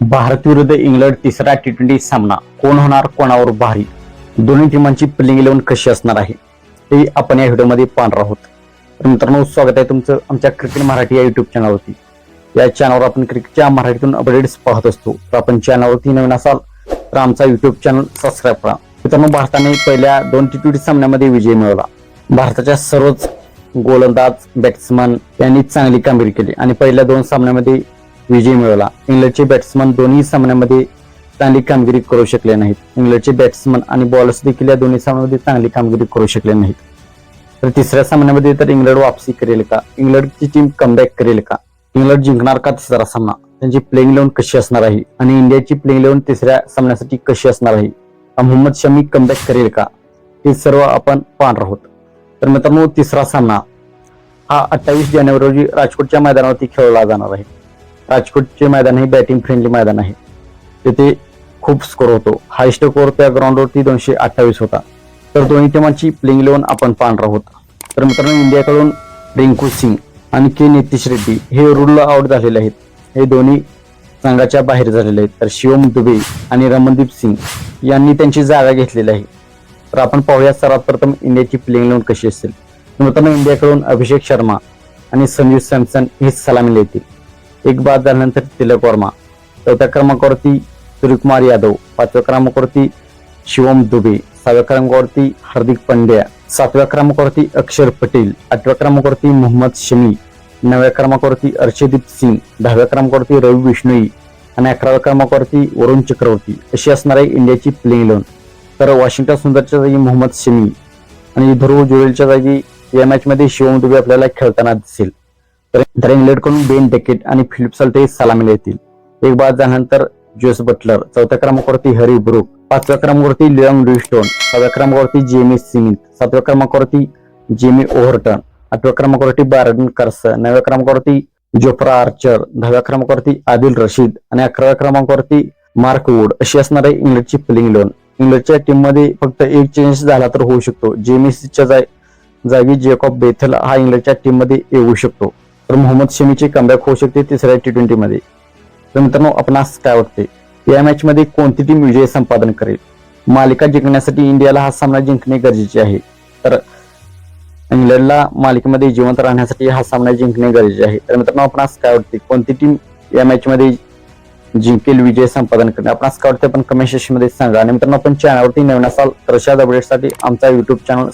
भारत विरुद्ध इंग्लंड तिसरा T twenty सामना कोण होणार कोणावर भारी? दोन्ही टीमांची प्लेइंग इलेव्हन कशी असणार आहे? ते आपण या व्हिडिओमध्ये पाहणार आहोत. तर मित्रांनो स्वागत आहे तुमचं आमच्या क्रिकेट मराठी या युट्यूब चॅनलवरती या चॅनलवर आपण क्रिकेटच्या मराठीतून अपडेट्स पाहत असतो. तर आपण चॅनलवरती नवीन असाल तर आमचा युट्यूब चॅनल सबस्क्राईब करा. मित्रांनो भारताने पहिल्या दोन टी ट्वेंटी सामन्यामध्ये विजय मिळवला. भारताच्या सर्वच गोलंदाज बॅट्समन यांनी चांगली कामगिरी केली. आणि पहिल्या दोन सामन्यामध्ये विजय मिळवला. इंग्लंडचे बॅट्समन दोन्ही सामन्यामध्ये चांगली कामगिरी करू शकले नाहीत. इंग्लंडचे बॅट्समन आणि बॉलर्स देखील या दोन्ही सामन्यामध्ये चांगली कामगिरी करू शकले नाहीत. तर तिसऱ्या सामन्यामध्ये तर इंग्लंड वापसी करेल का? इंग्लंडची टीम कमबॅक करेल का? इंग्लंड जिंकणार का तिसरा सामना? त्यांची प्लेइंग इलेव्हन कशी असणार आहे? आणि इंडियाची प्लेइंग इलेव्हन तिसऱ्या सामन्यासाठी कशी असणार आहे? मोहम्मद शमी कमबॅक करेल का? हे सर्व आपण पाहणार आहोत. तर मित्रांनो तिसरा सामना हा अठ्ठावीस जानेवारी रोजी राजकोटच्या मैदानावरती खेळला जाणार आहे. राजकोटचे मैदान हे बॅटिंग फ्रेंडली मैदान आहे. तिथे खूप स्कोर होतो. हायस्ट स्कोर त्या ग्राउंडवरती दोनशे अठ्ठावीस होता. तर दोन्ही टीमांची प्लेइंग इलेव्हन आपण पाहणार आहोत तर मित्रांनो इंडियाकडून रिंकू सिंग आणि के नितीश रेड्डी हे रूल आउट झालेले आहेत. हे दोन्ही संघाच्या बाहेर झालेले आहेत. तर शिवम दुबे आणि रमनदीप सिंग यांनी त्यांची जागा घेतलेली आहे. तर आपण पाहूया सर्वात प्रथम इंडियाची प्लेइंग इलेव्हन कशी असेल. मित्रांनो इंडियाकडून अभिषेक शर्मा आणि संजीव सॅमसन हे सलामी येतील एक बाद झाल्यानंतर तिलक वर्मा चौथ्या क्रमांकावरती सूर्यकुमार यादव. पाचव्या क्रमांकावरती शिवम दुबे. सहाव्या क्रमांकावरती हार्दिक पांड्या. सातव्या क्रमांकावरती अक्षर पटेल. आठव्या क्रमांकावरती मोहम्मद शमी. नवव्या क्रमांकावरती अर्षदीप सिंग. दहाव्या क्रमांकावरती रवी विष्णोई आणि अकराव्या क्रमांकावरती वरुण चक्रवर्ती. अशी असणार आहे इंडियाची प्लेइंग इलेव्हन. तर वॉशिंग्टन सुंदरच्या जागी मोहम्मद शमी आणि ध्रुव जुवेलच्या जागी या मॅचमध्ये शिवम दुबे आपल्याला खेळताना दिसेल. तर इंग्लंडकडून बेन डेकेट आणि फिलिप सल्टे सलामीला येतील एक बाद झाल्यानंतर जोस बटलर चौथ्या क्रमांकावरती हरी ब्रुक पाचव्या क्रमांकावरती लिओंग ड्युस्टोन सहाव्या क्रमांकावरती जेमी सिमिथ सातव्या क्रमांकावरती जेमी ओव्हरटन आठव्या क्रमांकावरती बारडन कर्स नवव्या क्रमांकावरती जोफ्रा आर्चर दहाव्या क्रमांकावरती आदिल रशीद आणि अकराव्या क्रमांकावरती मार्क वूड अशी असणार आहे इंग्लंडची प्लेइंग लोन इंग्लंडच्या टीममध्ये फक्त एक चेंज झाला तर होऊ शकतो. जेमीसीच्या जागी जेकॉब बेथल हा इंग्लंडच्या टीममध्ये येऊ शकतो. तर मोहम्मद शमीची कमबॅक होऊ शकते तिसऱ्या टी ट्वेंटी मध्ये. तर मित्रांनो आपणास काय वाटते? या मॅच मध्ये कोणती टीम विजय संपादन करेल? मालिका जिंकण्यासाठी इंडियाला हा सामना जिंकणे गरजेचे आहे. तर इंग्लंडला मालिकेमध्ये जिवंत राहण्यासाठी हा सामना जिंकणे गरजेचे आहे. तर मित्रांनो आपणास काय वाटते? कोणती टीम या मॅच मध्ये जिंकेल विजय संपादन करणे? आपणास काय वाटते? आपण कमेंट सेक्शनमध्ये सांगा. आणि मित्रांनो आपण चॅनलवरती नवीन असाल तर अशाच अपडेटसाठी आमचा युट्यूब चॅनल